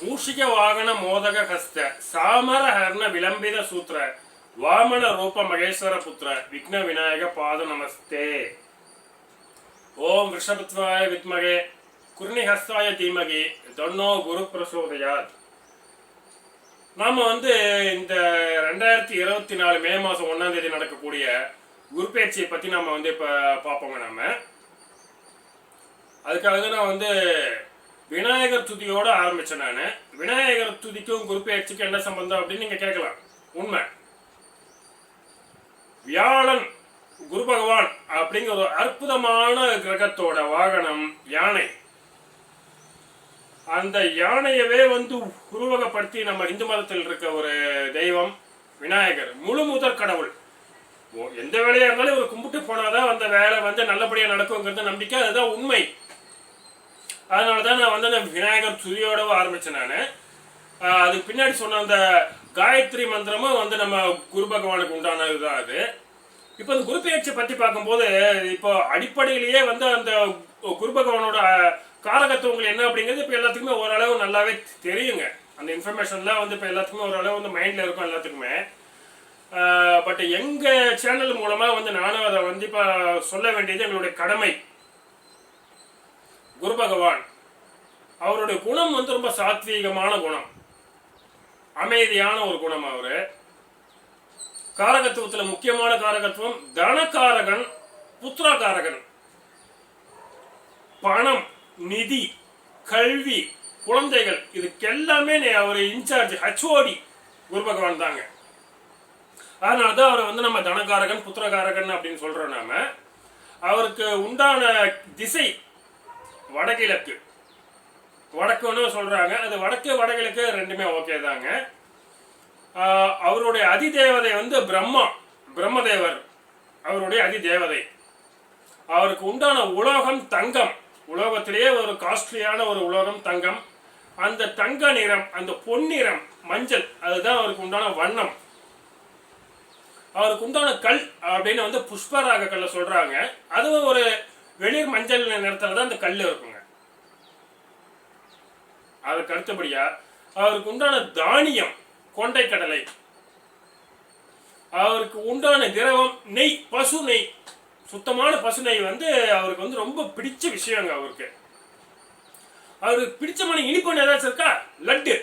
பூஷிக வாகன மோதக ஹஸ்த சாமர ஹர்ண விளம்பித சூத்திர வாமன ரூப மகேஸ்வர புத்திர விக்ன விநாயக பாத நமஸ்தே. ஓம் ரிஷபத்வாய வித்மகே குருணிஹஸ்தாய தீமகி தொன்னோ குரு பிரசோதையார் நாம வந்து இந்த ரெண்டாயிரத்தி இருபத்தி நாலு மே மாதம் ஒன்றாம் தேதி நடக்கக்கூடிய குரு பேச்சியை பற்றி நம்ம வந்து இப்போ பார்ப்போங்க நாம். அதுக்காக நான் வந்து விநாயகர் துதியோட ஆரம்பிச்சேன் நான். விநாயகர் துதிக்கும் குரு என்ன சம்பந்தம் அப்படின்னு நீங்கள் கேட்கலாம். உண்மை. வியாழன் குரு பகவான் அப்படிங்கிற ஒரு அற்புதமான கிரகத்தோட வாகனம் யானை. அந்த யானையவே வந்து உருவகப்படுத்தி நம்ம இந்து மதத்தில் இருக்க ஒரு தெய்வம் விநாயகர். முழு முதற் கடவுள். ஓ, எந்த வேலையா இருந்தாலும் இவர் கும்பிட்டு போனாதான் அந்த வேலை வந்து நல்லபடியா நடக்குங்கிறது நம்பிக்கை. அதுதான் உண்மை. அதனால தான் நான் வந்து அந்த விநாயகர் துதியோடவும் ஆரம்பித்தேன் நான். அதுக்கு பின்னாடி சொன்ன அந்த காயத்ரி மந்திரமும் வந்து நம்ம குரு பகவானுக்கு உண்டானது தான் அது. இப்போ இந்த குரு பெயர்ச்சியை பற்றி பார்க்கும்போது இப்போ அடிப்படையிலேயே வந்து அந்த குரு பகவானோட காரகத்துவங்கள் என்ன அப்படிங்கிறது இப்போ எல்லாத்துக்குமே ஓரளவு நல்லாவே தெரியுங்க. அந்த இன்ஃபர்மேஷன்லாம் வந்து இப்போ எல்லாத்துக்குமே ஓரளவு வந்து மைண்டில் இருக்கும் எல்லாத்துக்குமே. பட் எங்கள் சேனல் மூலமாக வந்து நானும் அதை வந்து இப்போ சொல்ல வேண்டியது எங்களுடைய கடமை. குரு பகவான் அவருடைய குணம் வந்து ரொம்ப சாத்வீகமான குணம். அமைதியான ஒரு குணம் அவரு. காரகத்துவத்துல முக்கியமான காரகத்துவம் தனக்காரகன் புத்திரகாரகன். பணம் நிதி கல்வி குழந்தைகள் இதுக்கெல்லாமே நே- அவர் இன்சார்ஜ் ஹச்ஓடி குரு பகவான் தாங்க. அதனால தான் அவரை வந்து நம்ம தனக்காரகன் புத்திரகாரகன் அப்படின்னு சொல்றோம் நாம. அவருக்கு உண்டான திசை வடகிழக்கு. வடக்குன்னு சொல்றாங்க. அது வடக்கு வடகிழக்கு ரெண்டுமே ஓகே தாங்க. அவருடைய அதிதேவதை வந்து பிரம்மா பிரம்மதேவர் அவருடைய அதிதேவதை. அவருக்கு உண்டான உலோகம் தங்கம். உலோகத்திலேயே ஒரு காஸ்ட்லியான ஒரு உலோகம் தங்கம். அந்த தங்க நிறம் அந்த பொன்னிறம் மஞ்சள் அதுதான் அவருக்கு உண்டான வண்ணம். அவருக்கு உண்டான கல் அப்படின்னு வந்து புஷ்பராக கல்ல சொல்றாங்க. அதுவும் ஒரு வெளிர் மஞ்சள் நிறத்துல தான் அந்த கல் இருக்கும். அதுக்கு அடுத்தபடியா அவருக்கு உண்டான தானியம் கொண்டை கடலை அவருக்கு உண்டான திரவம் நெய் பசு நெய். சுத்தமான பசு நெய் வந்து அவருக்கு வந்து ரொம்ப பிடிச்ச விஷயங்க அவருக்கு. அவருக்கு பிடிச்சமான இனிப்பு ஏதாச்சும் இருக்கா? லட்டு.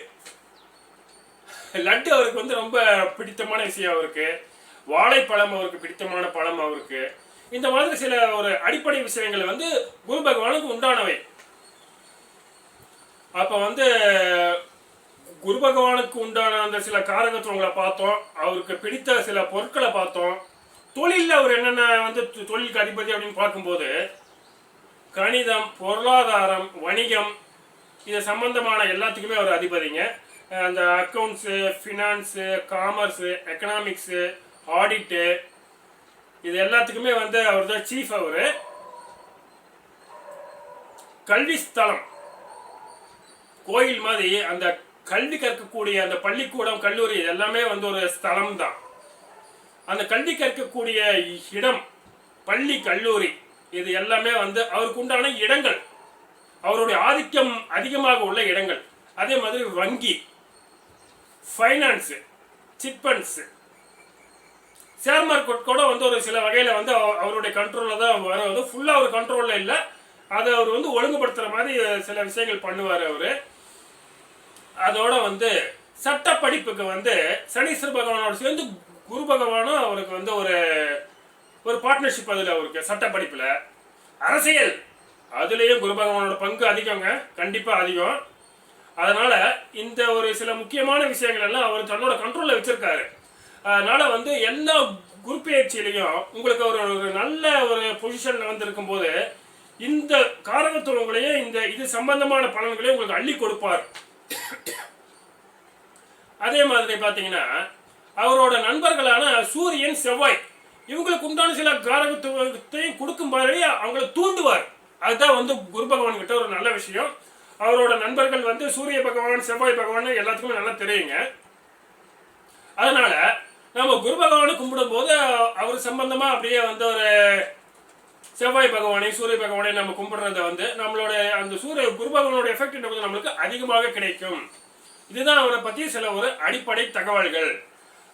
லட்டு அவருக்கு வந்து ரொம்ப பிடித்தமான விஷயம் அவருக்கு. வாழைப்பழம் அவருக்கு பிடித்தமான பழம் அவருக்கு. இந்த மாதிரி சில ஒரு அடிப்படை விஷயங்கள் வந்து குரு பகவானுக்கு உண்டானவை. அப்போ வந்து குரு பகவானுக்கு உண்டான அந்த சில காரகத்துவங்களை பார்த்தோம். அவருக்கு பிடித்த சில பொருட்களை பார்த்தோம். தொழிலில் அவர் என்னென்ன வந்து தொ- தொழிலுக்கு அதிபதி அப்படின்னு பார்க்கும்போது கணிதம் பொருளாதாரம் வணிகம் இது சம்பந்தமான எல்லாத்துக்குமே அவர் அதிபதிங்க. அந்த அக்கௌண்ட்ஸு ஃபினான்ஸு காமர்ஸு எக்கனாமிக்ஸு ஆடிட்டு இது எல்லாத்துக்குமே வந்து அவர் தான் சீஃப் அவர். கல்வி ஸ்தலம். கோயில் மாதிரி அந்த கல்வி கற்கக்கூடிய அந்த பள்ளிக்கூடம் கல்லூரி எல்லாமே வந்து ஒரு ஸ்தலம் தான் அந்த கல்வி கற்கக்கூடிய இடம் பள்ளி கல்லூரி இது எல்லாமே வந்து அவருக்கு உண்டான இடங்கள். அவருடைய ஆதிக்கம் அதிகமாக உள்ள இடங்கள். அதே மாதிரி வங்கி ஃபைனான்ஸு சிட்பண்ட்ஸ். ஷேர் மார்க்கெட் கூட வந்து ஒரு சில வகையில் வந்து அவருடைய கண்ட்ரோலில் தான் வரும். ஃபுல்லாக அவர் கண்ட்ரோலில் இல்லை. அதை அவர் வந்து ஒழுங்குபடுத்துகிற மாதிரி சில விஷயங்கள் பண்ணுவார் அவர். அதோட வந்து சட்ட படிப்புக்கு வந்து சனீஸ்வர பகவானோட சேர்ந்து குரு பகவானும் அவருக்கு வந்து ஒரு ஒரு பார்ட்னர்ஷிப் அதில் அவருக்கு சட்ட படிப்பில் அரசியல் அதுலேயும் குரு பகவானோட பங்கு அதிகங்க கண்டிப்பாக அதிகம். அதனால இந்த ஒரு சில முக்கியமான விஷயங்கள் எல்லாம் அவர் தன்னோட கண்ட்ரோலில் வச்சிருக்காரு. அதனால வந்து எல்லா குரு பயிற்சியிலையும் உங்களுக்கு ஒரு ஒரு நல்ல ஒரு பொசிஷன்ல வந்து இருக்கும்போது இந்த காரகத்துவங்களையும் இந்த இது சம்பந்தமான பலன்களையும் உங்களுக்கு அள்ளி கொடுப்பார். அதே மாதிரி பார்த்தீங்கன்னா அவரோட நண்பர்களான சூரியன் செவ்வாய் இவங்களுக்கு உண்டான சில காரகத்துவத்தையும் கொடுக்கும் மாதிரி அவங்கள தூண்டுவார். அதுதான் வந்து குரு பகவான் கிட்ட ஒரு நல்ல விஷயம். அவரோட நண்பர்கள் வந்து சூரிய பகவான் செவ்வாய் பகவான் எல்லாத்துக்குமே நல்லா தெரியுங்க. அதனால நம்ம குரு பகவானை கும்பிடும் போது அவர் சம்பந்தமா அப்படியே வந்து ஒரு செவ்வாய் பகவானை சூரிய பகவானை நம்ம கும்பிடுறத வந்து நம்மளோட அந்த சூரிய குரு பகவானோட எஃபெக்ட் நம்மளுக்கு அதிகமாக கிடைக்கும். இதுதான் அவரை பத்தி சில ஒரு அடிப்படை தகவல்கள்.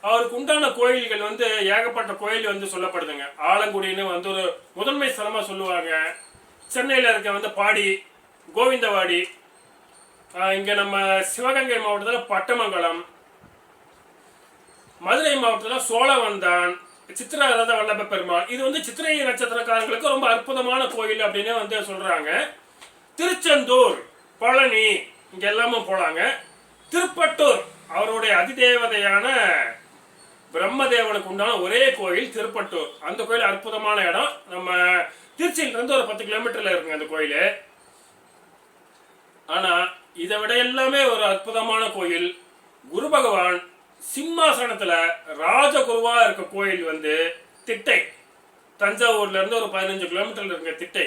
அவருக்கு உண்டான கோயில்கள் வந்து ஏகப்பட்ட கோயில் வந்து சொல்லப்படுதுங்க. ஆலங்குடின்னு வந்து ஒரு முதன்மை ஸ்தலமா சொல்லுவாங்க. சென்னையில இருக்க வந்து பாடி கோவிந்தவாடி இங்கே இங்க நம்ம சிவகங்கை மாவட்டத்தில் பட்டமங்கலம் மதுரை மாவட்டத்தில் சோழவந்தான் சித்திரரத வல்லப பெருமாள். இது வந்து சித்திரை நட்சத்திரக்காரங்களுக்கு ரொம்ப அற்புதமான கோயில் அப்படின்னு வந்து சொல்றாங்க. திருச்செந்தூர் பழனி இங்க எல்லாமும் போலாங்க. திருப்பட்டூர் அவருடைய அதிதேவதையான பிரம்மதேவனுக்கு உண்டான ஒரே கோயில் திருப்பட்டூர். அந்த கோயில் அற்புதமான இடம். நம்ம திருச்சியில இருந்து ஒரு பத்து கிலோமீட்டர்ல இருக்குங்க அந்த கோயில். ஆனா இதை விட எல்லாமே ஒரு அற்புதமான கோயில். குரு பகவான் சிம்மாசனத்துல ராஜகுருவா இருக்க கோயில் வந்து திட்டை. தஞ்சாவூர்ல இருந்து ஒரு பதினஞ்சு கிலோமீட்டர்ல இருக்க திட்டை.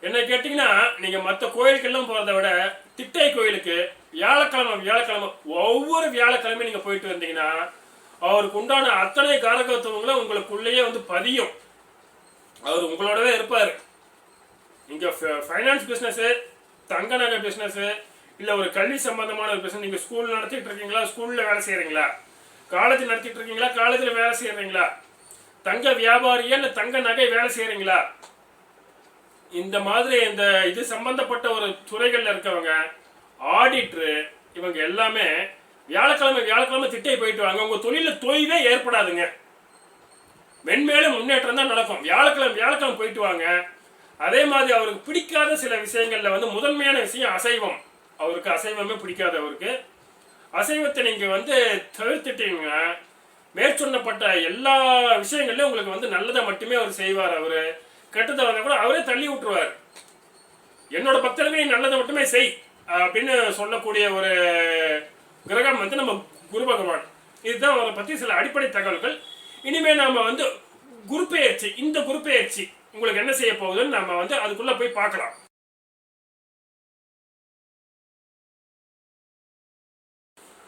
என்ன கேட்டீங்கன்னா நீங்க மற்ற கோயிலுக்கெல்லாம் போறதை விட திட்டை கோயிலுக்கு வியாழக்கிழமை வியாழக்கிழமை ஒவ்வொரு வியாழக்கிழமை நீங்க போயிட்டு வந்தீங்கன்னா அவருக்கு உண்டான அத்தனை காரகத்துவங்களும் உங்களுக்குள்ளேயே வந்து பதியும். அவர் உங்களோடவே இருப்பாரு. நீங்க ஃபைனான்ஸ் பிசினஸ் தங்க நகை பிசினஸ் இல்ல ஒரு கல்வி சம்பந்தமான ஒரு பிரச்சனை. நீங்க ஸ்கூல் நடத்திட்டு இருக்கீங்களா? ஸ்கூல்ல வேலை செய்யறீங்களா? காலேஜ் நடத்திட்டு இருக்கீங்களா? காலேஜ்ல வேலை செய்யறீங்களா? தங்க வியாபாரியா இல்ல தங்க நகை வேலை செய்யறீங்களா? இந்த மாதிரி இந்த இது சம்பந்தப்பட்ட ஒரு துறைகள்ல இருக்கவங்க ஆடிட்ரு இவங்க எல்லாமே வியாழக்கிழமை வியாழக்கிழமை திட்டை போயிட்டு வாங்க. உங்க தொழில தொய்வே ஏற்படாதுங்க. மென்மேலும் முன்னேற்றம் தான் நடக்கும். வியாழக்கிழமை வியாழக்கிழமை போயிட்டு வாங்க. அதே மாதிரி அவருக்கு பிடிக்காத சில விஷயங்கள்ல வந்து முதன்மையான விஷயம் அசைவம். அவருக்கு அசைவமே பிடிக்காது அவருக்கு. அசைவத்தை நீங்க வந்து தவிர்த்துட்டீங்க. மேற்சொன்னப்பட்ட எல்லா விஷயங்கள்லயும் உங்களுக்கு வந்து நல்லதை மட்டுமே அவர் செய்வார் அவரு. கெட்டதை வந்தா கூட அவரே தள்ளி விட்டுருவார். என்னோட பக்தர்களே நல்லதை மட்டுமே செய் அப்படின்னு சொல்லக்கூடிய ஒரு கிரகம் வந்து நம்ம குரு பகவான். இதுதான் அவரை பத்தி சில அடிப்படை தகவல்கள். இனிமே நாம வந்து குரு பெயர்ச்சி இந்த குரு பெயர்ச்சி உங்களுக்கு என்ன செய்ய போகுதுன்னு நம்ம வந்து அதுக்குள்ள போய் பார்க்கலாம்.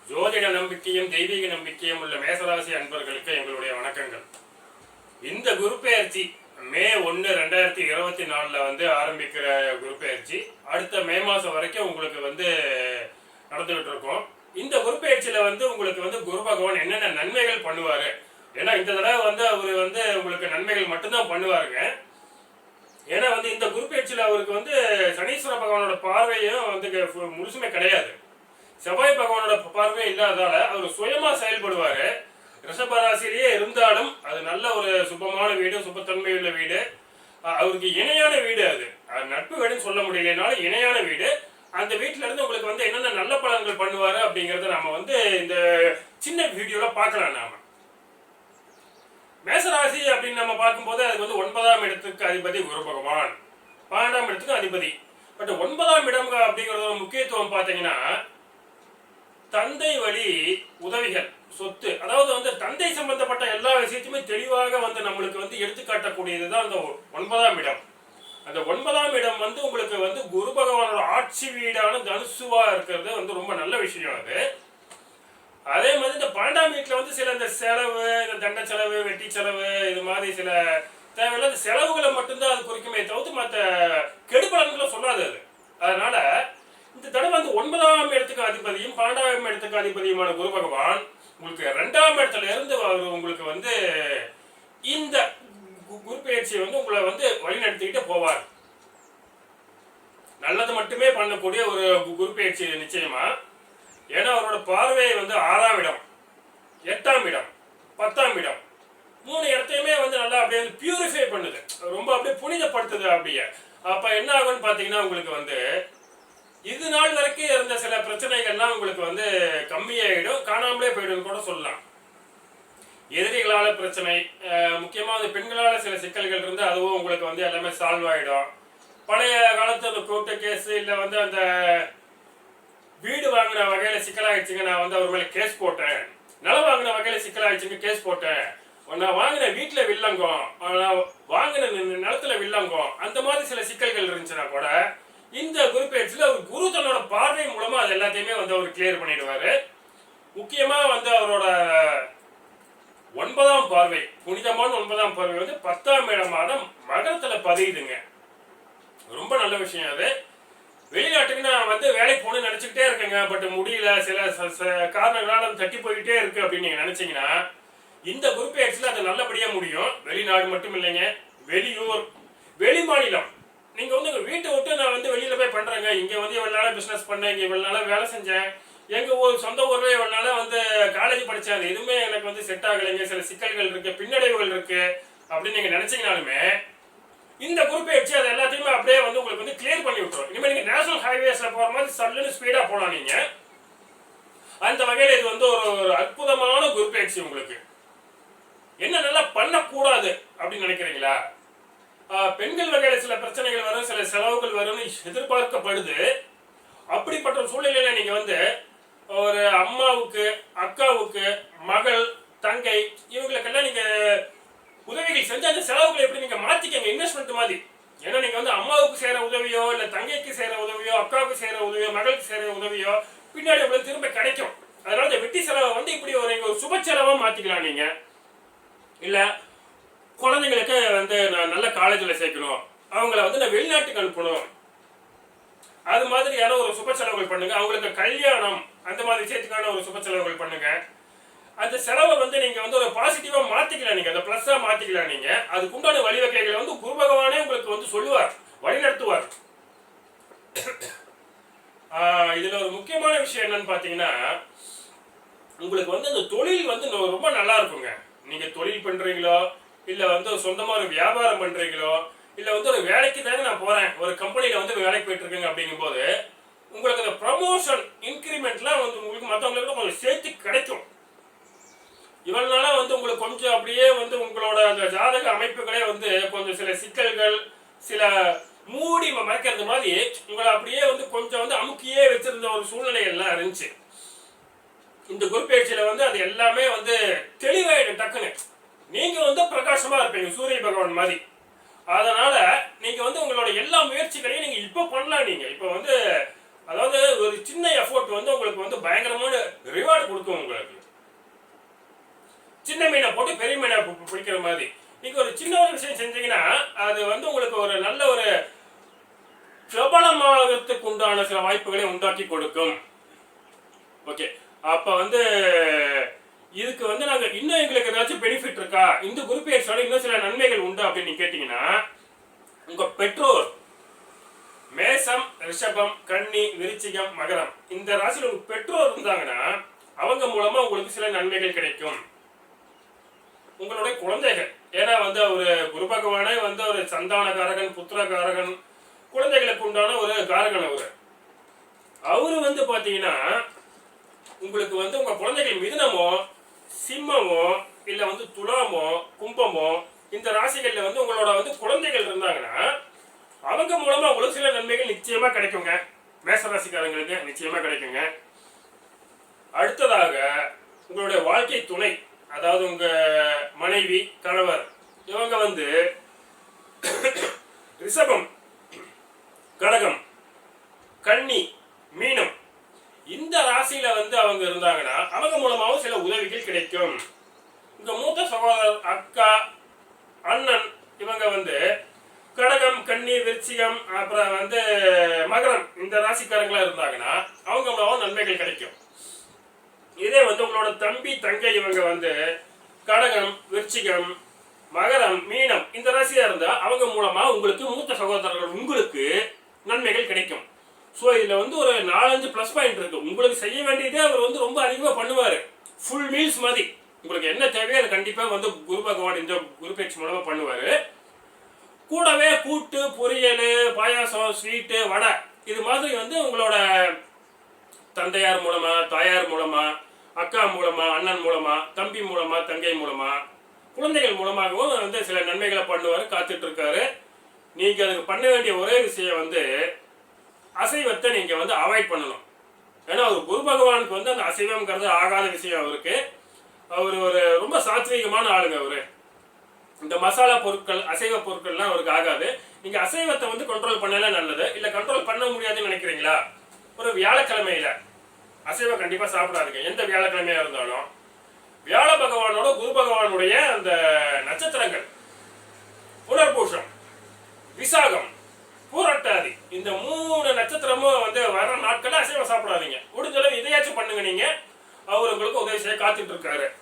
ஜோதிட நம்பிக்கையும் தெய்வீக நம்பிக்கையும் உள்ள மேசராசி அன்பர்களுக்கு எங்களுடைய வணக்கங்கள். இந்த குரு பெயர்ச்சி மே ஒன்று ரெண்டாயிரத்தி இருபத்தி நாலில் வந்து ஆரம்பிக்கிற குரு பெயர்ச்சி அடுத்த மே மாதம் வரைக்கும் உங்களுக்கு வந்து நடந்துகிட்டு இருக்கோம் இந்த குரு பெயர்ச்சியில் வந்து உங்களுக்கு வந்து குரு பகவான் என்னென்ன நன்மைகள் பண்ணுவார்? ஏன்னா இந்த தடவை வந்து அவர் வந்து உங்களுக்கு நன்மைகள் மட்டும்தான் பண்ணுவாருங்க. ஏன்னா வந்து இந்த குரு பெயர்ச்சியில் அவருக்கு வந்து சனீஸ்வர பகவானோட பார்வையும் வந்து க- முழுசுமே கிடையாது. செவ்வாய் பகவானோட பார்வை இல்லாதால அவர் சுயமா செயல்படுவாரு. ரிஷபராசிலேயே இருந்தாலும் அது நல்ல ஒரு சுபமான வீடு சுபத்தன்மை உள்ள வீடு. அவருக்கு இணையான வீடு அது. நட்பு வீடுன்னு சொல்ல முடியலனாலும் இணையான வீடு. அந்த வீட்டுல இருந்து உங்களுக்கு வந்து என்னென்ன நல்ல பலன்கள் பண்ணுவாரு அப்படிங்கறத நாம வந்து இந்த சின்ன வீடியோல பார்க்கலாம் நாம. மேசராசி அப்படின்னு நம்ம பார்க்கும்போது அதுக்கு வந்து ஒன்பதாம் இடத்துக்கு அதிபதி குரு பகவான். பன்னெண்டாம் இடத்துக்கு அதிபதி. பட் ஒன்பதாம் இடம் அப்படிங்கறத முக்கியத்துவம் பார்த்தீங்கன்னா தந்தை வழி உதவிகள் சொத்து. அதாவது வந்து தந்தை சம்பந்தப்பட்ட எல்லா விஷயத்தையுமே தெளிவாக வந்து நம்மளுக்கு வந்து எடுத்துக்காட்டக்கூடியது தான் அந்த ஒன்பதாம் இடம். அந்த ஒன்பதாம் இடம் வந்து உங்களுக்கு வந்து குரு பகவானோட ஆட்சி வீடான தனுசுவா இருக்கிறது வந்து ரொம்ப நல்ல விஷயம் அது. அதே மாதிரி இந்த பன்னெண்டாம் வீட்டில் வந்து சில இந்த செலவு இந்த தண்ட செலவு வெட்டி செலவு இது மாதிரி சில தேவையில்லாத செலவுகளை மட்டும்தான் அது குறிக்குமே தவிர்த்து மற்ற கெடுபலன்களை சொல்லாது அது. அதனால இந்த தடவை வந்து ஒன்பதாம் இடத்துக்கு அதிபதியும் பன்னெண்டாம் இடத்துக்கு அதிபதியுமான குரு பகவான் உங்களுக்கு ரெண்டாம் இடத்துல இருந்து அவர் உங்களுக்கு வந்து இந்த குரு பயிற்சியை வந்து உங்களை வந்து வழிநடத்திக்கிட்டு போவார். நல்லது மட்டுமே பண்ணக்கூடிய ஒரு குரு பயிற்சி நிச்சயமா. ஏன்னா அவரோட பார்வை வந்து ஆறாம் இடம் எட்டாம் இடம் பத்தாம் இடம். மூணு இடத்தையுமே வந்து நல்லா அப்படியே பியூரிஃபை பண்ணுது. ரொம்ப அப்படியே புனிதப்படுத்துது அப்படியே. அப்ப என்ன ஆகும்னு பாத்தீங்கன்னா உங்களுக்கு வந்து இது நாள் வரைக்கும் இருந்த சில பிரச்சனைகள்லாம் உங்களுக்கு வந்து கம்மியாயிடும். காணாமலே போயிடும் கூட சொல்லலாம். எதிரிகளால பிரச்சனை முக்கியமாக முக்கியமா வந்து பெண்களால சில சிக்கல்கள் இருந்து அதுவும் உங்களுக்கு வந்து எல்லாமே சால்வ் ஆயிடும். பழைய காலத்து அந்த கோர்ட்டு கேஸ் இல்ல வந்து அந்த வீடு வாங்கின வகையில சிக்கலாயிடுச்சுங்க. நான் வந்து அவர் மேல கேஸ் போட்டேன். நிலம் வாங்கின வகையில சிக்கலாயிடுச்சுங்க கேஸ் போட்டேன். நான் வாங்கின வீட்டுல வில்லங்கம் நான் வாங்கின நிலத்துல வில்லங்கம் அந்த மாதிரி சில சிக்கல்கள் இருந்துச்சுன்னா கூட இந்த குரு ஒரு குரு தன்னோட பார்வை மூலமா அது எல்லாத்தையுமே வந்து அவர் கிளியர் பண்ணிடுவாரு. முக்கியமா வந்து அவரோட ஒன்பதாம் பார்வை புனிதமான ஒன்பதாம் பார்வை வந்து பத்தாம் இடமான மகரத்துல பதியுதுங்க. ரொம்ப நல்ல விஷயம் அது. வெளிநாட்டுக்கு நான் வந்து வேலைக்கு போகணும்னு நினைச்சுக்கிட்டே இருக்கேங்க. பட் முடியல சில ச- காரணங்களால அது தட்டி போய்கிட்டே இருக்கு அப்படின்னு நீங்க நினைச்சீங்கன்னா இந்த குரூப் எக்ஸ்ல அது நல்லபடியா முடியும். வெளிநாடு மட்டும் இல்லைங்க வெளியூர் வெளி மாநிலம். நீங்க வந்து உங்கள் வீட்டை விட்டு நான் வந்து வெளியில போய் பண்றேங்க. இங்க வந்து இவ்வளவு நாளா பிசினஸ் பண்ணேன் இங்க இவ்வளவு நாளா வேலை செஞ்சேன். எங்க ஊர் சொந்த ஊர்ல இவ்வளவு நாளா வந்து காலேஜ் படிச்சேன். அது எதுவுமே எனக்கு வந்து செட் ஆகலைங்க. சில சிக்கல்கள் இருக்கு பின்னடைவுகள் இருக்கு அப்படின்னு நீங்க நினைச்சீங்கனாலுமே இந்த குரூப் வச்சு அது எல்லாத்தையுமே அப்படியே வந்து உங்களுக்கு வந்து கிளியர் பண்ணி விட்டுரும். இனிமேல் நீங்க நேஷனல் ஹைவேஸ்ல போற மாதிரி சல்லுன்னு ஸ்பீடா போலாம் நீங்க. அந்த வகையில இது வந்து ஒரு ஒரு அற்புதமான குரூப் பயிற்சி உங்களுக்கு. என்ன நல்லா பண்ணக்கூடாது அப்படின்னு நினைக்கிறீங்களா? பெண்கள் வகையில சில பிரச்சனைகள் வரும் சில செலவுகள் வரும்னு எதிர்பார்க்கப்படுது. அப்படிப்பட்ட சூழ்நிலையில நீங்க வந்து ஒரு அம்மாவுக்கு அக்காவுக்கு மகள் தங்கை இவங்களுக்கெல்லாம் நீங்க உதவிகள் செஞ்சு அந்த செலவுகளை எப்படி நீங்க மாத்திக்கங்க இன்வெஸ்ட்மெண்ட் மாதிரி. ஏன்னா நீங்க வந்து அம்மாவுக்கு செய்யற உதவியோ இல்ல தங்கைக்கு செய்யற உதவியோ அக்காவுக்கு செய்யற உதவியோ மகளுக்கு செய்யற உதவியோ பின்னாடி உங்களுக்கு திரும்ப கிடைக்கும். அதனால இந்த வெட்டி செலவை வந்து இப்படி ஒரு ஒரு சுப செலவா மாத்திக்கலாம் நீங்க. இல்ல குழந்தைங்களுக்கு வந்து நான் நல்ல காலேஜில் சேர்க்கணும். அவங்கள வந்து நான் வெளிநாட்டுக்கு அனுப்பணும். அது மாதிரியான ஒரு சுப செலவுகள் பண்ணுங்க. அவங்களுக்கு கல்யாணம் அந்த மாதிரி விஷயத்துக்கான ஒரு சுப செலவுகள் பண்ணுங்க. அந்த செலவை வந்து நீங்க வந்து ஒரு பாசிட்டிவா மாத்திக்கலாம் நீங்க. அந்த பிளஸ்ஸா மாத்திக்கலாம் நீங்க. அதுக்குண்டான வழிவகைகளை வந்து குரு பகவானே உங்களுக்கு வந்து சொல்லுவார் வழிநடத்துவார். ஆஹ் இதுல ஒரு முக்கியமான விஷயம் என்னன்னு பாத்தீங்கன்னா உங்களுக்கு வந்து அந்த தொழில் வந்து ரொம்ப நல்லா இருக்குங்க. நீங்க தொழில் பண்றீங்களோ இல்லை வந்து சொந்தமாக ஒரு வியாபாரம் பண்ணுறீங்களோ இல்லை வந்து ஒரு வேலைக்கு தாங்க நான் போகிறேன் ஒரு கம்பெனியில் வந்து வேலைக்கு போயிட்டு இருக்கேங்க அப்படிங்கும்போது உங்களுக்கு அந்த ப்ரமோஷன் இன்க்ரிமெண்ட்லாம் வந்து உங்களுக்கு மற்றவங்களுக்கு கொஞ்சம் சேர்த்து கிடைக்கும். இவ்வளவு வந்து உங்களுக்கு கொஞ்சம் அப்படியே வந்து உங்களோட அந்த ஜாதக அமைப்புகளே வந்து கொஞ்சம் சில சிக்கல்கள் சில மூடி மறைக்கிறது மாதிரி உங்களை அப்படியே வந்து கொஞ்சம் வந்து அமுக்கியே வச்சிருந்த ஒரு சூழ்நிலை எல்லாம் இருந்துச்சு. இந்த குருப்பேச்சியில் வந்து அது எல்லாமே வந்து தெளிவாயிடும் டக்குன்னு. நீங்க வந்து பிரகாசமா இருப்பீங்க சூரிய பகவான் மாதிரி. அதனால நீங்க வந்து உங்களோட எல்லா முயற்சிகளையும் நீங்க இப்ப பண்ணலாம் நீங்க. இப்ப வந்து அதாவது ஒரு சின்ன எஃபோர்ட் வந்து உங்களுக்கு வந்து பயங்கரமான ரிவார்டு கொடுக்கும் உங்களுக்கு. சின்ன மீனை போட்டு பெரிய மீனை பிடிக்கிற மாதிரி. நீங்க ஒரு சின்ன ஒரு விஷயம் செஞ்சீங்கன்னா அது வந்து உங்களுக்கு ஒரு நல்ல ஒரு பிரபலமாகிறதுக்கு உண்டான சில வாய்ப்புகளை உண்டாக்கி கொடுக்கும். ஓகே. அப்ப வந்து இதுக்கு வந்து நாங்க இன்னும் எங்களுக்கு ஏதாச்சும் பெனிஃபிட் இருக்கா? இந்த குரூப் எக்ஸோட இன்னும் சில நன்மைகள் உண்டு அப்படின்னு கேட்டீங்கன்னா உங்க பெற்றோர் மேசம் ரிஷபம் கன்னி விருச்சிகம் மகரம் இந்த ராசியில் உங்க பெற்றோர் இருந்தாங்கன்னா அவங்க மூலமா உங்களுக்கு சில நன்மைகள் கிடைக்கும். உங்களுடைய குழந்தைகள் ஏன்னா வந்து ஒரு குரு பகவானே வந்து ஒரு சந்தானகாரகன் புத்திரகாரகன் குழந்தைகளுக்கு உண்டான ஒரு காரகன் அவரு. அவரு வந்து பாத்தீங்கன்னா உங்களுக்கு வந்து உங்க குழந்தைகள் மிதுனமோ சிம்மமோ இல்ல வந்து துலாமோ கும்பமோ இந்த ராசிகள்ல வந்து உங்களோட வந்து குழந்தைகள் இருந்தாங்கன்னா அவங்க மூலமா உங்களுக்கு சில நன்மைகள் நிச்சயமா கிடைக்குங்க. மேச ராசிக்காரங்களுக்கு நிச்சயமா கிடைக்குங்க. அடுத்ததாக உங்களுடைய வாழ்க்கை துணை அதாவது உங்க மனைவி கணவர் இவங்க வந்து ரிஷபம் கடகம் கன்னி மீனம் இந்த ராசியில வந்து அவங்க இருந்தாங்கன்னா அவங்க மூலமாகவும் சில உதவிகள் கிடைக்கும். இந்த மூத்த சகோதரர் அக்கா அண்ணன் இவங்க வந்து கடகம் கன்னி விருச்சிகம் அப்புறம் வந்து மகரம் இந்த ராசிக்காரங்களா இருந்தாங்கன்னா அவங்க மூலமா நன்மைகள் கிடைக்கும். இதே வந்து உங்களோட தம்பி தங்கை இவங்க வந்து கடகம் விருச்சிகம் மகரம் மீனம் இந்த ராசியா இருந்தா அவங்க மூலமா உங்களுக்கு மூத்த சகோதரர்கள் உங்களுக்கு நன்மைகள் கிடைக்கும். ஸோ இதில் வந்து ஒரு நாலஞ்சு ப்ளஸ் பாயிண்ட் இருக்கு. உங்களுக்கு செய்ய வேண்டியதே அவர் வந்து ரொம்ப அதிகமாக பண்ணுவார். ஃபுல் மீல்ஸ் மாதிரி உங்களுக்கு என்ன தேவையோ அது கண்டிப்பாக வந்து குரு பகவான் இந்த குரு பயிற்சி மூலமாக பண்ணுவார். கூடவே கூட்டு பொரியல் பாயாசம் ஸ்வீட்டு வடை. இது மாதிரி வந்து உங்களோட தந்தையார் மூலமா தாயார் மூலமா அக்கா மூலமா அண்ணன் மூலமா தம்பி மூலமா தங்கை மூலமா குழந்தைகள் மூலமாகவும் வந்து சில நன்மைகளை பண்ணுவார் காத்துட்டு இருக்காரு. அதுக்கு பண்ண வேண்டிய ஒரே விஷயம் வந்து அசைவத்தை நீங்க வந்து அவாய்ட் பண்ணணும். ஏன்னா அவர் குரு பகவானுக்கு வந்து அந்த அசைவம்ங்கிறது ஆகாத விஷயம் அவருக்கு. அவர் ஒரு ரொம்ப சாத்வீகமான ஆளுங்க அவரு. இந்த மசாலா பொருட்கள் அசைவ பொருட்கள்லாம் அவருக்கு ஆகாது. நீங்க அசைவத்தை வந்து கண்ட்ரோல் பண்ணல நல்லது. இல்ல கண்ட்ரோல் பண்ண முடியாதுன்னு நினைக்கிறீங்களா? ஒரு வியாழக்கிழமையில. அசைவம் கண்டிப்பா சாப்பிடாதுங்க. எந்த வியாழக்கிழமையா இருந்தாலும். வியாழ பகவானோட குரு பகவானுடைய அந்த நட்சத்திரங்கள். புனர்பூஷம் விசாகம். பூரட்டாதி. இந்த மூணு நட்சத்திரமும் வந்து வர நாட்கள் அசைவம் சாப்பிடாதீங்க. முடிஞ்சளவு இதையாச்சும் பண்ணுங்க நீங்க. அவர் உங்களுக்கு உதவி செய்ய காத்துட்டு இருக்காரு.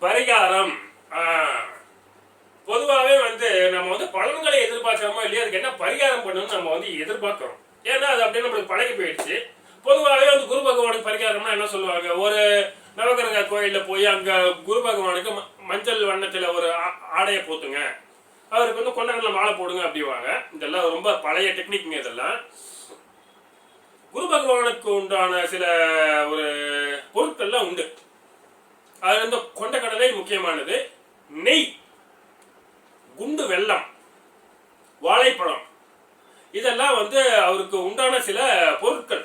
பரிகாரம். பொதுவாகவே வந்து நம்ம வந்து பலன்களை எதிர்பார்க்கிறோமோ இல்லையா அதுக்கு என்ன பரிகாரம் பண்ணணும்னு நம்ம வந்து எதிர்பார்க்கிறோம். ஏன்னா அது அப்படியே நம்மளுக்கு பழகி போயிடுச்சு. பொதுவாகவே வந்து குரு பகவானுக்கு பரிகாரம்னா என்ன சொல்லுவாங்க? ஒரு நவகிரக கோயிலில் போய் அங்கே குரு பகவானுக்கு ம- மஞ்சள் வண்ணத்தில் ஒரு ஆ- ஆடையை போத்துங்க. அவருக்கு வந்து கொண்டகடல மாலை போடுங்க அப்படிவாங்க. இதெல்லாம் ரொம்ப பழைய டெக்னிக்ங்க இதெல்லாம். குரு பகவானுக்கு உண்டான சில ஒரு பொருட்கள்லாம் உண்டு. அது வந்து கொண்டக்கடலை முக்கியமானது. நெய் குண்டு வெள்ளம் வாழைப்பழம். இதெல்லாம் வந்து அவருக்கு உண்டான சில பொருட்கள்.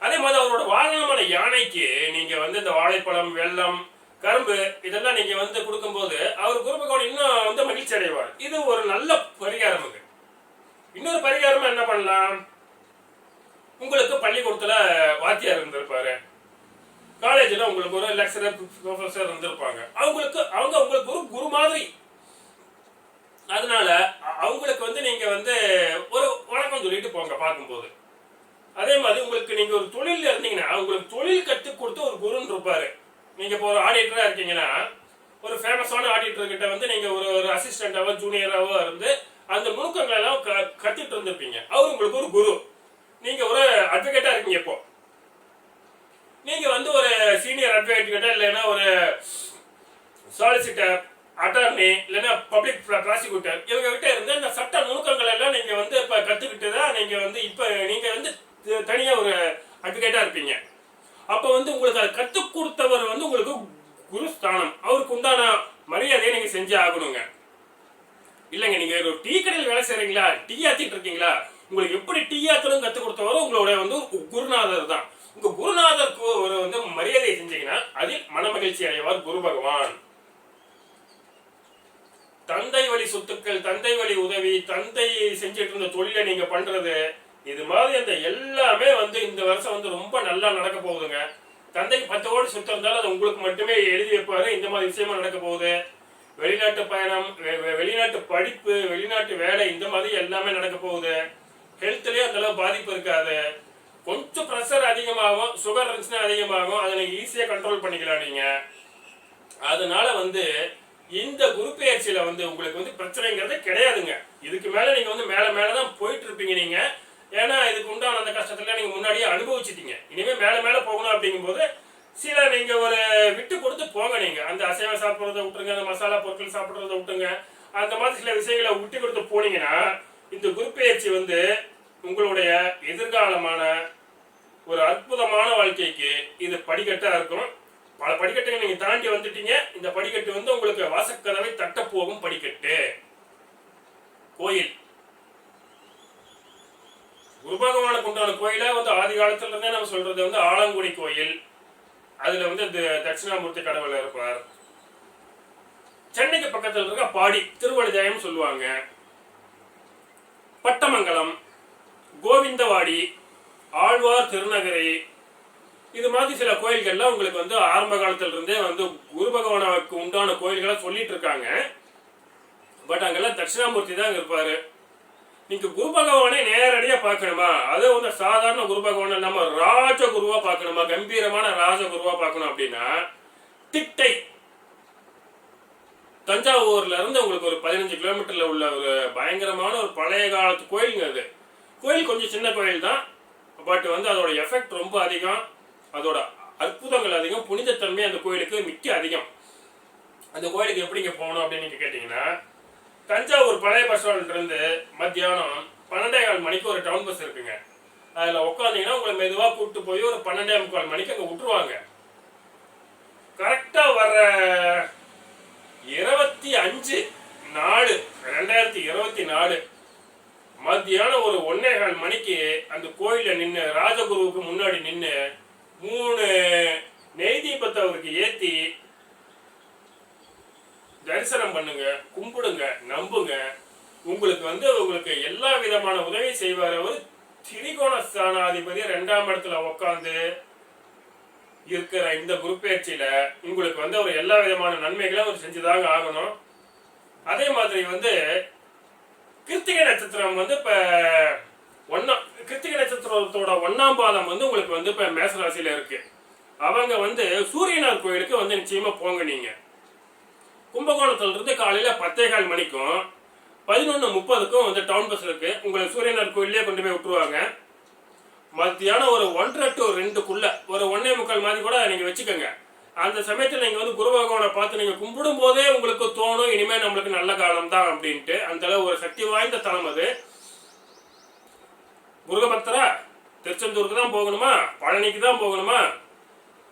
அதே மாதிரி அவரோட வாகனமான யானைக்கு நீங்க வந்து இந்த வாழைப்பழம் வெல்லம் கரும்பு இதெல்லாம் நீங்க வந்து கொடுக்க அவர் குரு பகவான் இன்னும் வந்து மகிழ்ச்சி அடைவார் இது ஒரு நல்ல பரிகாரம் இது இன்னொரு பரிகாரம் என்ன பண்ணலாம் உங்களுக்கு பள்ளிக்கூடத்துல வாத்தியார் இருந்திருப்பாரு காலேஜில் உங்களுக்கு ஒரு லெக்சரர் ப்ரொஃபஸர் இருந்திருப்பாங்க அவங்களுக்கு அவங்க உங்களுக்கு ஒரு குரு மாதிரி அதனால அ- அவங்களுக்கு வந்து நீங்க வந்து ஒரு வணக்கம் சொல்லிட்டு போங்க பார்க்கும்போது அதே மாதிரி உங்களுக்கு நீங்க ஒரு தொழில் இருந்தீங்கன்னா உங்களுக்கு தொழில் கற்றுக் கொடுத்து ஒரு குருன்னு இருப்பாரு நீங்க இப்போ ஒரு ஆடிட்டரா இருக்கீங்கன்னா ஒரு ஃபேமஸான ஆடிட்டர் கிட்ட வந்து நீங்க ஒரு ஒரு அசிஸ்டண்டாவோ ஜூனியராவோ இருந்து அந்த நுணுக்கங்களை எல்லாம் க- கத்துட்டு இருந்திருப்பீங்க அவர் உங்களுக்கு ஒரு குரு நீங்க ஒரு அட்வொகேட்டா இருக்கீங்க இப்போ நீங்க வந்து ஒரு சீனியர் அட்வொகேட் இல்லைன்னா ஒரு சாலிசிட்டர் அட்டார்னி இல்லைன்னா பப்ளிக் ப்ராசிக்யூட்டர் இவங்க கிட்ட இருந்து இந்த சட்ட நுணுக்கங்கள் எல்லாம் நீங்க வந்து இப்ப கற்றுக்கிட்டு தான் நீங்க வந்து இப்ப நீங்க வந்து தனியாக தனியா ஒரு அட்வொகேட்டா இருப்பீங்க. அப்ப வந்து உங்களுக்கு அதை கற்றுக் கொடுத்தவர் வந்து உங்களுக்கு குரு ஸ்தானம். அவருக்கு உண்டான மரியாதையை நீங்க செஞ்சு ஆகணுங்க. இல்லைங்க நீங்க ஒரு டீ கடையில் வேலை செய்றீங்களா? டீ ஆத்திட்டு இருக்கீங்களா? உங்களுக்கு எப்படி டீ ஆத்தலும் கத்து கொடுத்தவரோ உங்களோட வந்து குருநாதர் தான். உங்க குருநாதருக்கு ஒரு வந்து மரியாதை செஞ்சீங்கன்னா அதில் மனமகிழ்ச்சி அடைவார் குரு பகவான். தந்தை வழி சொத்துக்கள் தந்தை வழி உதவி தந்தை செஞ்சுட்டு இருந்த தொழிலை நீங்க பண்றது இது மாதிரி அந்த எல்லாமே வந்து இந்த வருஷம் வந்து ரொம்ப நல்லா நடக்க போகுதுங்க. தந்தைக்கு பத்து கோடி சொத்து இருந்தாலும் அது உங்களுக்கு மட்டுமே எழுதி வைப்பாரு. இந்த மாதிரி விஷயமா நடக்க போகுது. வெளிநாட்டு பயணம் வெ- வெளிநாட்டு படிப்பு வெளிநாட்டு வேலை இந்த மாதிரி எல்லாமே நடக்க போகுது. ஹெல்த்லயும் அந்த அளவு பாதிப்பு இருக்காது. கொஞ்சம் ப்ரெஷர் அதிகமாகும் சுகர் இருந்துச்சுன்னா அதிகமாகும். அதை நீங்கள் ஈஸியாக கண்ட்ரோல் பண்ணிக்கலாம் நீங்கள் அதனால வந்து இந்த குரு பெயர்ச்சியில வந்து உங்களுக்கு வந்து பிரச்சனைங்கிறது கிடையாதுங்க. இதுக்கு மேலே நீங்கள் வந்து மேலே மேலே தான் போயிட்டு இருப்பீங்க நீங்கள் ஏன்னா இதுக்கு உண்டான அந்த கஷ்டத்தில் நீங்கள் முன்னாடியே அனுபவிச்சிட்டீங்க. இனிமேல் மேலே மேலே போகணும் அப்படிங்கும்போது சில நீங்கள் ஒரு விட்டு கொடுத்து போங்க நீங்கள் அந்த அசைவம் சாப்பிட்றத விட்டுருங்க அந்த மசாலா பொருட்கள் சாப்பிட்றத விட்டுருங்க. அந்த மாதிரி சில விஷயங்களை விட்டு கொடுத்து போனீங்கன்னா இந்த குரு பெயர்ச்சி வந்து உங்களுடைய எதிர்காலமான ஒரு அற்புதமான வாழ்க்கைக்கு இது படிக்கட்டா இருக்கும் பல படிக்கட்டுகள் நீங்க தாண்டி வந்துட்டீங்க. இந்த படிக்கட்டு வந்து உங்களுக்கு வாசக்கதவை தட்ட போகும் படிக்கட்டு. கோயில். குரு பகவானுக்கு உண்டான வந்து ஆதி காலத்துல இருந்தே நம்ம சொல்றது வந்து ஆலங்குடி கோயில். அதுல வந்து இந்த தட்சிணாமூர்த்தி கடவுள் இருப்பார். சென்னைக்கு பக்கத்துல இருக்க பாடி திருவழுதாயம் சொல்லுவாங்க. பட்டமங்கலம் கோவிந்தவாடி ஆழ்வார் திருநகரி. இது மாதிரி சில கோயில்கள்லாம் உங்களுக்கு வந்து ஆரம்ப காலத்துல இருந்தே வந்து குரு பகவானுக்கு உண்டான கோயில்களை சொல்லிட்டு இருக்காங்க. பட் அங்கெல்லாம் தட்சிணாமூர்த்தி தான் அங்க இருப்பாரு. நீங்க குரு பகவானை நேரடியா பார்க்கணுமா? அது வந்து சாதாரண குரு பகவானை நம்ம ராஜ குருவா பார்க்கணுமா? கம்பீரமான ராஜ குருவா பார்க்கணும் அப்படின்னா திட்டை. தஞ்சாவூர்ல இருந்து உங்களுக்கு ஒரு பதினஞ்சு கிலோமீட்டர்ல உள்ள ஒரு பயங்கரமான ஒரு பழைய காலத்து கோயிலுங்க அது. கோயில் கொஞ்சம் சின்ன கோயில் தான் பட் வந்து அதோட எஃபெக்ட் ரொம்ப அதிகம். அதோட அற்புதங்கள் அதிகம். புனிதத்தன்மை அந்த கோயிலுக்கு மிக்க அதிகம். அந்த கோயிலுக்கு எப்படிங்க போகணும் அப்படின்னு நீங்க கேட்டீங்கன்னா தஞ்சாவூர் பழைய பஸ் ஸ்டாண்ட்ல இருந்து மத்தியானம் பன்னெண்டே கால் மணிக்கு ஒரு டவுன் பஸ் இருக்குங்க. அதில் உட்காந்திங்கன்னா உங்களை மெதுவாக கூப்பிட்டு போய் ஒரு பன்னெண்டே முக்கால் மணிக்கு அங்கே விட்டுருவாங்க கரெக்டா வர்ற இருபத்தி அஞ்சு நாலு ரெண்டாயிரத்தி இருபத்தி நாலு மத்தியானம் ஒரு ஒன்னே அன்னைக்கு அந்த கோயில்ல நின்று ராஜகுருவுக்கு முன்னாடி நின்று மூணு நெய் தீபத்தை அவருக்கு ஏத்தி தரிசனம் பண்ணுங்க கும்பிடுங்க நம்புங்க. உங்களுக்கு வந்து உங்களுக்கு எல்லா விதமான உதவி செய்வார் அவர். திரிகோண ஸ்தானாதிபதி ரெண்டாம் இடத்துல உட்காந்து இருக்கிற இந்த குருப்பெயர்ச்சியில உங்களுக்கு வந்து அவர் எல்லா விதமான நன்மைகளும் அவர் செஞ்சுதாங்க ஆகணும். அதே மாதிரி வந்து கிருத்திகை நட்சத்திரம் வந்து இப்ப ஒன்னா கிருத்திகை நட்சத்திரத்தோட ஒன்னாம் பாதம் வந்து உங்களுக்கு வந்து இப்ப மேசராசியில இருக்கு. அவங்க வந்து சூரியனார் கோயிலுக்கு வந்து நிச்சயமா போங்க நீங்க. கும்பகோணத்துல இருந்து காலையில பத்தே கால் மணிக்கும் பதினொன்று முப்பதுக்கும் வந்து டவுன் பஸ் இருக்கு. உங்களை சூரியனார் கோயிலே கொண்டு போய் விட்டுருவாங்க. மத்தியானம் ஒரு ஒன்றரை டு ரெண்டுக்குள்ள ஒரு ஒன்னே முக்கால் மாதிரி கூட நீங்க வச்சுக்கோங்க. அந்த சமயத்தில் நீங்க வந்து குரு பகவானை பார்த்து நீங்க கும்பிடும் போதே உங்களுக்கு தோணும் இனிமே நம்மளுக்கு நல்ல காலம் தான் அப்படின்ட்டு. அந்த அளவு ஒரு சக்தி வாய்ந்த தலம் அது. முருகபக்தரா திருச்செந்தூருக்கு தான் போகணுமா? பழனிக்கு தான் போகணுமா?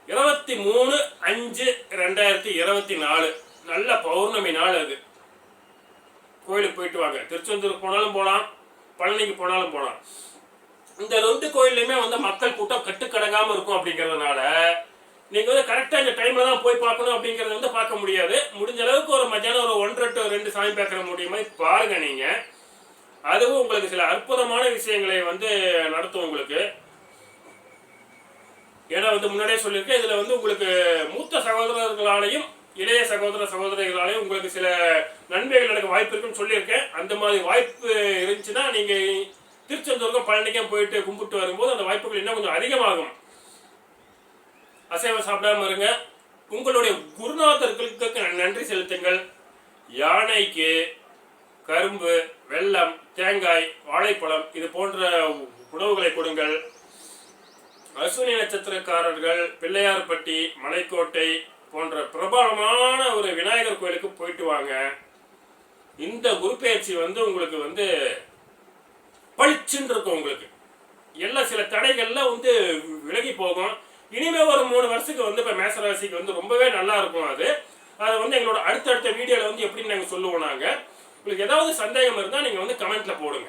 இருபத்தி மூணு அஞ்சு ரெண்டாயிரத்தி இருபத்தி நாலு. நல்ல பௌர்ணமி நாள் அது. கோயிலுக்கு போயிட்டு வாங்க. திருச்செந்தூருக்கு போனாலும் போகலாம் பழனிக்கு போனாலும் போகலாம் இந்த ரெண்டு கோயில்லையுமே வந்து மக்கள் கூட்டம் கட்டுக்கடங்காமல் இருக்கும் அப்படிங்கறதுனால நீங்க வந்து கரெக்டா இந்த டைம்ல தான் போய் பார்க்கணும் அப்படிங்கறத வந்து பார்க்க முடியாது. முடிஞ்ச அளவுக்கு ஒரு மத்தியானம் ஒரு ஒன்றரை டு ரெண்டு சாமி பார்க்கற முடியுமா? பாருங்க நீங்க. அதுவும் உங்களுக்கு சில அற்புதமான விஷயங்களை வந்து நடத்தும் உங்களுக்கு. ஏன்னா வந்து முன்னாடியே சொல்லியிருக்கேன் இதுல வந்து உங்களுக்கு மூத்த சகோதரர்களாலையும் இளைய சகோதர சகோதரிகளாலையும் உங்களுக்கு சில நன்மைகள் நடக்க வாய்ப்பு இருக்குன்னு சொல்லியிருக்கேன். அந்த மாதிரி வாய்ப்பு இருந்துச்சுன்னா நீங்க திருச்செந்தூருக்கும் பழனிக்கும் போயிட்டு கும்பிட்டு வரும்போது அந்த வாய்ப்புகள் இன்னும் கொஞ்சம் அதிகமாகும். அசைவம் சாப்பிடாம இருங்க. உங்களுடைய குருநாதர்களுக்கு நன்றி செலுத்துங்கள். யானைக்கு கரும்பு வெல்லம் தேங்காய் வாழைப்பழம் இது போன்ற உணவுகளை கொடுங்கள். அஸ்வினி நட்சத்திரக்காரர்கள் பிள்ளையார்பட்டி மலைக்கோட்டை போன்ற பிரபலமான ஒரு விநாயகர் கோயிலுக்கு போயிட்டு வாங்க. இந்த குரு வந்து உங்களுக்கு வந்து பளிச்சுன்னு இருக்கும் உங்களுக்கு. எல்லாம் சில தடைகள்லாம் வந்து விலகி போகும். இனிமே ஒரு மூணு வருஷத்துக்கு வந்து இப்போ மேசராசிக்கு வந்து ரொம்பவே நல்லா இருக்கும் அது. அதை வந்து எங்களோட அடுத்தடுத்த வீடியோவில் வந்து எப்படின்னு நாங்கள் சொல்லுவோம் நாங்கள் உங்களுக்கு ஏதாவது சந்தேகம் இருந்தால் நீங்கள் வந்து கமெண்ட்டில் போடுங்க.